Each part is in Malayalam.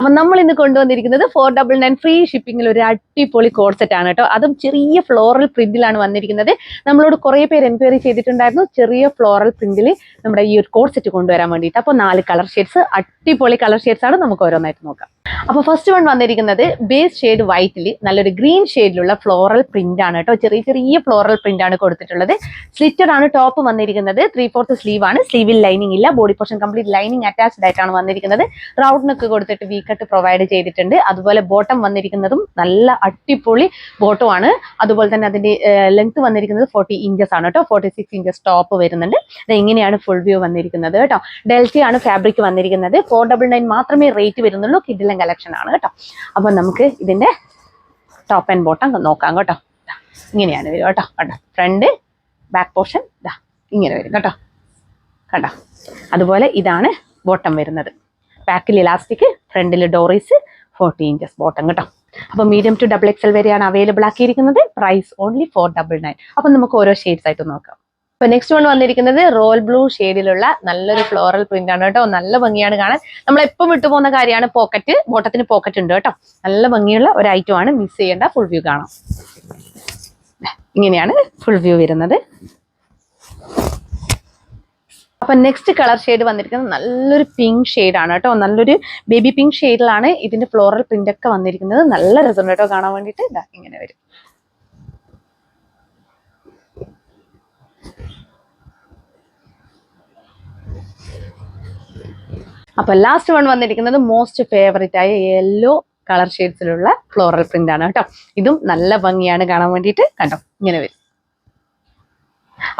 അപ്പൊ നമ്മൾ ഇന്ന് കൊണ്ടുവന്നിരിക്കുന്നത് ഫോർ ഡബിൾ നയൻ ഫ്രീ ഷിപ്പിംഗിൽ ഒരു അടിപൊളി കോൺസെറ്റ് ആണ് കേട്ടോ. അതും ചെറിയ ഫ്ലോറൽ പ്രിന്റിലാണ് വന്നിരിക്കുന്നത്. നമ്മളോട് കുറേ പേര് എൻക്വയറി ചെയ്തിട്ടുണ്ടായിരുന്നു. ചെറിയ ഫ്ലോറൽ പ്രിന്റിൽ നമ്മുടെ ഈ ഒരു കോൺസെറ്റ് കൊണ്ടുവരാൻ വേണ്ടിയിട്ട്. അപ്പോൾ നാല് കളർ ഷെയ്ഡ്സ് അടിപൊളി കളർ ഷെയ്ഡ്സ് ആണ് നമുക്ക് ഓരോന്നായിട്ട് നോക്കാം. അപ്പോൾ ഫസ്റ്റ് വൺ വന്നിരിക്കുന്നത് ബേസ് ഷെയ്ഡ് വൈറ്റിൽ നല്ലൊരു ഗ്രീൻ ഷെയ്ഡിലുള്ള ഫ്ലോറൽ പ്രിന്റ് ആണ് കേട്ടോ. ചെറിയ ചെറിയ ഫ്ലോറൽ പ്രിന്റ് ആണ് കൊടുത്തിട്ടുള്ളത്. സ്ലിറ്റഡ് ആണ് ടോപ്പ് വന്നിരിക്കുന്നത്. ത്രീ ഫോർത്ത് സ്ലീവ് ആണ്. സ്ലീവിൽ ലൈനിങ് ഇല്ല. Body portion complete lining attached ആയിട്ടാണ് വന്നിരിക്കുന്നത്. റൗണ്ട് കൊടുത്തിട്ട് വി കട്ട് പ്രൊവൈഡ് ചെയ്തിട്ടുണ്ട്. അതുപോലെ ബോട്ടം വന്നിരിക്കുന്നതും നല്ല അടിപൊളി ആണ്. അതുപോലെ തന്നെ അതിന്റെ ലെങ്ത് വന്നിരിക്കുന്നത് ഫോർട്ടി ഇഞ്ചസ് ആണ് കേട്ടോ. ഫോർട്ടി സിക്സ് ഇഞ്ചസ് ടോപ്പ് വരുന്നുണ്ട്. ഇങ്ങനെയാണ് ഫുൾ വ്യൂ വന്നിരിക്കുന്നത് കേട്ടോ. ഡെൽറ്റി ആണ് ഫാബ്രിക് വന്നിരിക്കുന്നത്. ഫോർ ഡബിൾ നയൻ മാത്രമേ റേറ്റ് വരുന്നുള്ളൂ. കിഡിലൻ കളക്ഷൻ ആണ് കേട്ടോ. അപ്പോൾ നമുക്ക് ഇതിന്റെ ടോപ്പ് ആൻഡ് ബോട്ടം നോക്കാം കേട്ടോ. ഇങ്ങനെയാണ് വരും കേട്ടോ. കേട്ടോ ഫ്രണ്ട് ബാക്ക് പോർഷൻ ഇതാ ഇങ്ങനെ വരും കേട്ടോ. കണ്ടോ? അതുപോലെ ഇതാണ് ബോട്ടം വരുന്നത്. ബാക്കിൽ ഇലാസ്റ്റിക് ഫ്രണ്ടിൽ ഡോറീസ് ഫോർട്ടി ഇഞ്ചസ് ബോട്ടം കേട്ടോ. അപ്പോൾ മീഡിയം ടു ഡബിൾ എക്സൽ വരെയാണ് available ആക്കിയിരിക്കുന്നത്. Price only four double nine അപ്പം നമുക്ക് ഓരോ ഷെയ്ഡ്സ് ആയിട്ട് നോക്കാം. ഇപ്പൊ നെക്സ്റ്റ് വൺ വന്നിരിക്കുന്നത് റോൾ ബ്ലൂ ഷെയ്ഡിലുള്ള നല്ലൊരു ഫ്ലോറൽ പ്രിന്റ് ആണ് കേട്ടോ. നല്ല ഭംഗിയാണ് കാണാൻ. നമ്മൾ എപ്പം വിട്ടുപോകുന്ന കാര്യമാണ് പോക്കറ്റ് ബോട്ടത്തിന് പോക്കറ്റ് ഉണ്ട് കേട്ടോ. നല്ല ഭംഗിയുള്ള ഒരു ഐറ്റം ആണ്. മിസ് ചെയ്യേണ്ട ഫുൾ വ്യൂ കാണാം. ഇങ്ങനെയാണ് ഫുൾ വ്യൂ വരുന്നത്. അപ്പൊ നെക്സ്റ്റ് കളർ ഷെയ്ഡ് വന്നിരിക്കുന്നത് നല്ലൊരു പിങ്ക് ആണ് കേട്ടോ. നല്ലൊരു ബേബി പിങ്ക് ഷെയ്ഡിലാണ് ഇതിന്റെ ഫ്ലോറൽ പ്രിന്റ് ഒക്കെ വന്നിരിക്കുന്നത്. നല്ല രസമുണ്ട് കേട്ടോ കാണാൻ വേണ്ടിയിട്ട്. ഇതാ ഇങ്ങനെ വരും. അപ്പൊ ലാസ്റ്റ് വൺ വന്നിരിക്കുന്നത് മോസ്റ്റ് ഫേവറേറ്റ് ആയ യെല്ലോ കളർ ഷെയ്ഡ്സിലുള്ള ഫ്ലോറൽ പ്രിന്റ് ആണ് കേട്ടോ. ഇതും നല്ല ഭംഗിയാണ് കാണാൻ വേണ്ടിയിട്ട്. കണ്ടോ? ഇങ്ങനെ വരും.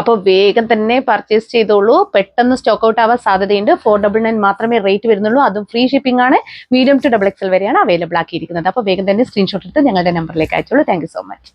അപ്പോൾ വേഗം തന്നെ പർച്ചേസ് ചെയ്തോളൂ. പെട്ടെന്ന് സ്റ്റോക്ക് ഔട്ട് ആവാൻ സാധ്യതയുണ്ട്. ഫോർ ഡബിൾ നയൻ മാത്രമേ റേറ്റ് വരുന്നുള്ളൂ. അതും ഫ്രീ ഷിപ്പിംഗ് ആണ്. മീഡിയം ടു ഡബിൾ എക്സൽ വരെയാണ് അവൈലബിൾ ആക്കിയിരിക്കുന്നത്. അപ്പോൾ വേഗം തന്നെ സ്ക്രീൻഷോട്ട് എടുത്ത് ഞങ്ങളുടെ നമ്പറിലേക്ക് അയച്ചോളൂ. Thank so much